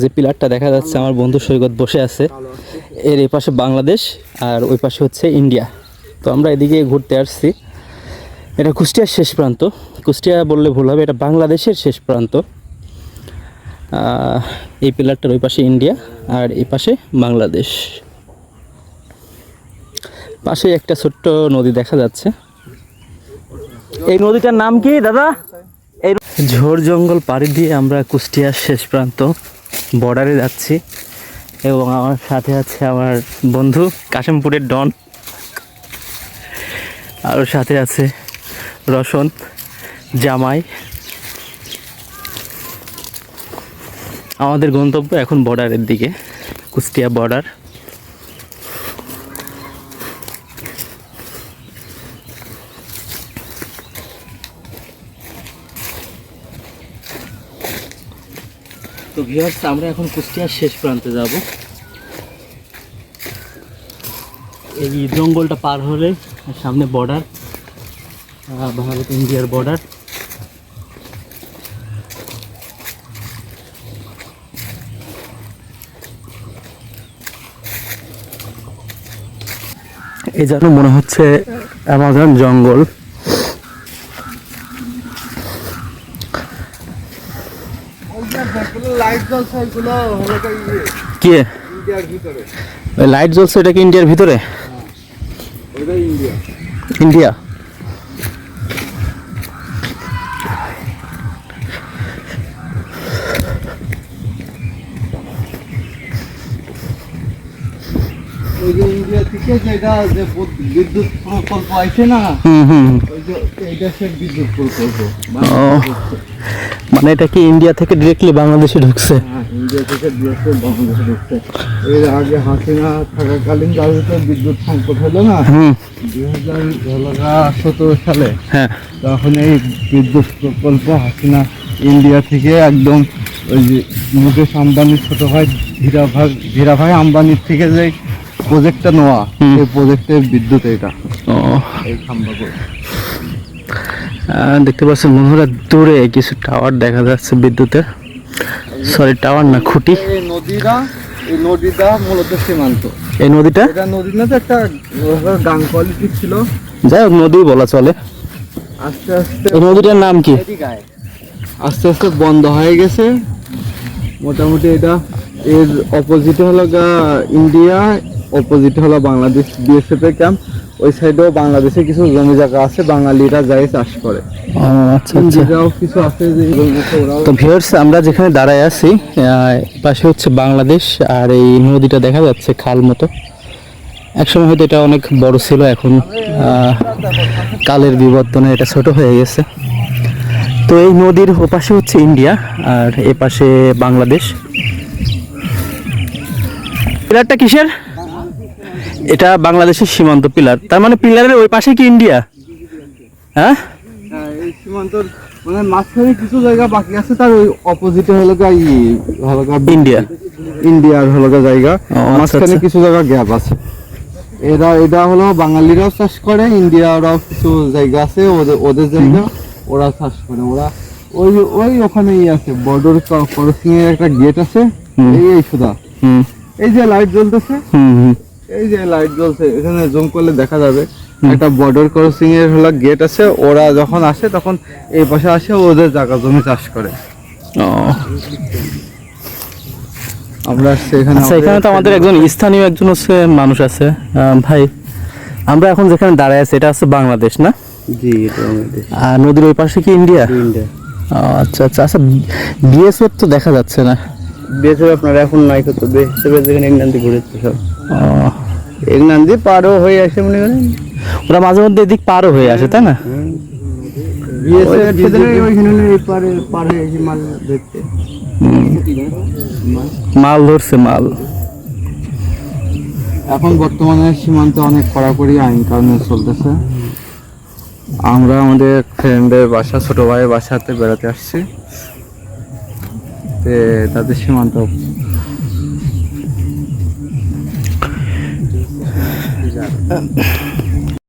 যে পিলারটা দেখা যাচ্ছে, আমার বন্ধু সৈকত বসে আছে। এর এই পাশে বাংলাদেশ আর ওই পাশে হচ্ছে ইন্ডিয়া। তো আমরা এদিকে ঘুরতে আসছি। এটা কুষ্টিয়ার শেষ প্রান্ত। কুষ্টিয়া বললে ভুল হবে, এটা বাংলাদেশের শেষ প্রান্ত। এই পিলারটার ওই পাশে ইন্ডিয়া আর এই পাশে বাংলাদেশ। পাশে একটা ছোট্ট নদী দেখা যাচ্ছে। এই নদীটার নাম কি দাদা? ঝোড় জঙ্গল পাড়ি দিয়ে আমরা কুষ্টিয়ার শেষ প্রান্ত। বর্ডারে যাচ্ছি এবং আমার সাথে আছে আমার বন্ধু কাশিমপুরের ডন। আর সাথে আছে রসন জামাই। আমাদের গন্তব্য এখন বর্ডারের দিকে, কুষ্টিয়া বর্ডার। তো ভিউয়ার্স আমরা এখন কুষ্টিয়ার শেষ প্রান্তে যাব। এই জঙ্গলটা পার হলে সামনে বর্ডার ভারত ইন্ডিয়ার বর্ডার এই যেন মনে হচ্ছে অ্যামাজন জঙ্গল। লাইট জ্বলছে এগুলো হলো তো ইয়ে, ইন্ডিয়ার ভিতরে। ওই লাইট জ্বলছে এটা কি ইন্ডিয়ার ভিতরে? ওইটা ইন্ডিয়া। ইন্ডিয়া। ওই যে ইন্ডিয়া থেকে যেটা যে বিদ্যুৎ প্রকল্প আছে না হুম হুম। ওই যে এইটা সে বিদ্যুৎ প্রকল্প ও। মানে এটা কি ইন্ডিয়া থেকে ডিরেক্টলি বাংলাদেশে ঢুকছে? হ্যাঁ ইন্ডিয়া থেকে দিয়েছে বাংলাদেশে ঢুকছে। এর আগে হাসিনা থাকাকালীন ভিতরে বিদ্যুৎ সংকট হলো না। হুম। দুই হাজার সতেরো সালে। হ্যাঁ। তখন এই বিদ্যুৎ প্রকল্প হাসিনা ইন্ডিয়া থেকে একদম ওই যে মুকেশ আম্বানির ছোট ভাই ধীরা ভাই ধীরা ভাই আম্বানির থেকে যে প্রজেক্টটা নেওয়া। সেই প্রজেক্টের বিদ্যুৎ এটা। ও। এই খাম্বাগুলো দেখতে পাচ্ছেন বন্ধুরা দূরে কিছু টাওয়ার দেখা যাচ্ছে বিদ্যুতের। সরি টাওয়ার না খুঁটি। এই নদীটা এই নদীটা মূলত সীমান্ত। এই নদীটা? এটা নদী না তো একটা গান কোয়ালিটি ছিল। যাই হোক নদী বলা চলে। আস্তে আস্তে এই নদীটার নাম কি? আস্তে আস্তে বন্ধ হয়ে গেছে। মোটামুটি এটা এর অপোজিটে হলো গা ইন্ডিয়া অপোজিটে হলো বাংলাদেশ বিএসএফ এর ক্যাম্প ওই সাইডেও বাংলাদেশে কিছু জমি জায়গা আছে বাঙালিরা যায় চাষ করে। আচ্ছা আচ্ছা। তো ভিউয়ার্স আমরা যেখানে দাঁড়ায় আছি পাশে হচ্ছে বাংলাদেশ আর এই নদীটা দেখা যাচ্ছে খাল মতো। একসময় হয়তো এটা অনেক বড় ছিল এখন কালের বিবর্তনে এটা ছোট হয়ে গেছে। তো এই নদীর ওপাশে হচ্ছে ইন্ডিয়া আর এ পাশে বাংলাদেশ পিলারটা কিসের? এটা বাংলাদেশের সীমান্ত পিলার। তার মানে পিলারের ওই পাশে কি ইন্ডিয়া হ্যাঁ? হ্যাঁ, সীমান্তর মানে মাঝখানে কিছু জায়গা বাকি আছে তার ওই অপোজিটে হলো গা হলো ইন্ডিয়া ইন্ডিয়ার হলো জায়গা। মাঝখানে। কিছু জায়গা গ্যাপ আছে। এরা এটা হলো বাঙালিরাও চাষ করে ইন্ডিয়ারাও কিছু জায়গা আছে ওদের ওদের জায়গা ওরা চাষ করে। ওরা ওই ওই ওখানেই আছে বর্ডার ক্রসিং এর একটা গেট আছে এই সুদা। এই যে লাইট জ্বলতেছে হুম হুম। এই যে লাইট জ্বলছে এখানে জুম করলে দেখা যাবে। একটা বর্ডার ক্রসিং এর হলো গেট আছে ওরা যখন আসে তখন এই পাশে আসে ওদের জায়গা জমি চাষ করে। আমরা সেখানে আচ্ছা এখানে তো আমাদের একজন স্থানীয় একজন হচ্ছে মানুষ আছে। ভাই আমরা এখন যেখানে দাঁড়ায় আছি এটা হচ্ছে বাংলাদেশ না? জি আর নদীর ওই পাশে কি ইন্ডিয়া? ইন্ডিয়া। আচ্ছা আচ্ছা আচ্ছা বিএসএফ তো দেখা যাচ্ছে না। বেসে আপনার এখন নাই কত বেসে যেখানে ইংল্যান্ডে ঘুরেছে সব। ও, ইংল্যান্ডে পারও হয়ে আসে মনে করেন। ওরা মাঝে মধ্যে এদিক পারও হয়ে আসে তাই না? মাল ধরছে মাল। এখন বর্তমানে সীমান্তে অনেক কড়াকড়ি আইন কারণে চলতেছে। আমরা আমাদের ফ্রেন্ডের বাসা ছোট ভাইয়ের বাসাতে বেড়াতে আসছি। তে তাদের সীমান্ত Obrigado.